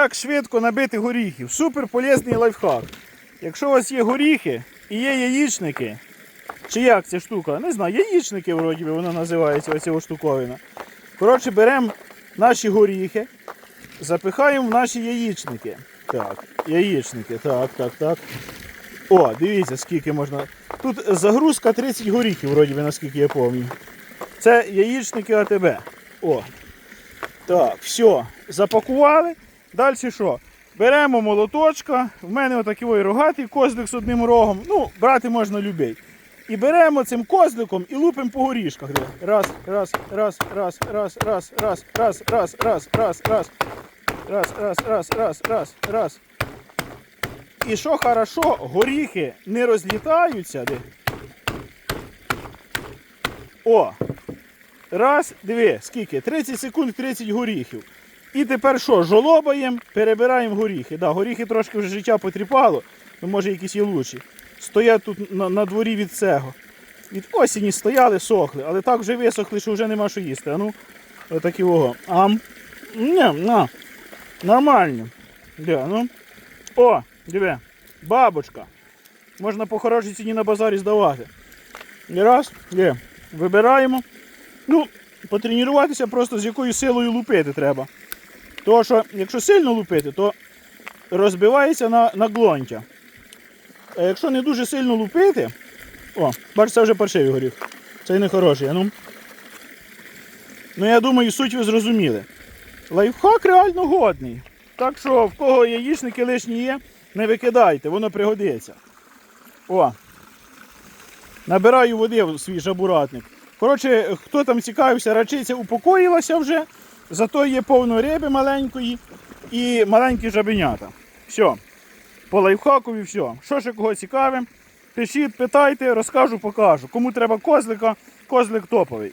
Як швидко набити горіхів. Супер полезний лайфхак. Якщо у вас є горіхи і є яєчники, чи як ця штука? Не знаю, яєчники вроді би вона називається, оця штуковина. Коротше, беремо наші горіхи, запихаємо в наші яєчники. Так, яєчники, так, так, так. О, дивіться, скільки можна. Тут загрузка 30 горіхів, вроді би, наскільки я пам'ятаю. Це яєчники АТБ. О. Так, все, запакували. Далі що? Беремо молоточка. В мене отакий рогатий козлик з одним рогом. Ну, брати можна любий. І беремо цим козликом і лупимо по горішках. Раз, раз, раз, раз, раз, раз, раз, раз, раз, раз, раз, раз. Раз, раз, раз, раз, раз, раз. І що хорошо, горіхи не розлітаються. О! Раз, диви, скільки? 30 секунд 30 горіхів. І тепер що? Жолобаємо, перебираємо горіхи. Да, горіхи трошки вже життя потріпало, ну може якісь є лучші. Стоять тут на, на дворі від цього. Від осені стояли, сохли, але так вже висохли, що вже нема що їсти. А ну, отакі ого. Ам. Не, на. Нормально. Де, ну. О, диви, бабочка. Можна по хорошій ціні на базарі здавати. І раз, є. Вибираємо. Ну, потренуватися просто з якою силою лупити треба. Тому що, якщо сильно лупити, то розбивається на, на глонтя. А якщо не дуже сильно лупити, о, бачиш, це вже паршивий горіх. Цей не хороший, ну. Ну я думаю, суть ви зрозуміли. Лайфхак реально годний. Так що в кого яєчники лишні є, не викидайте, воно пригодиться. О. Набираю води в свій жабуратник. Коротше, хто там цікавився, рачиця упокоїлася вже, зато є повно риби маленької і маленькі жабенята. Все. По лайфхакові все. Що ще кого цікаве, пишіть, питайте, розкажу, покажу. Кому треба козлика, козлик топовий.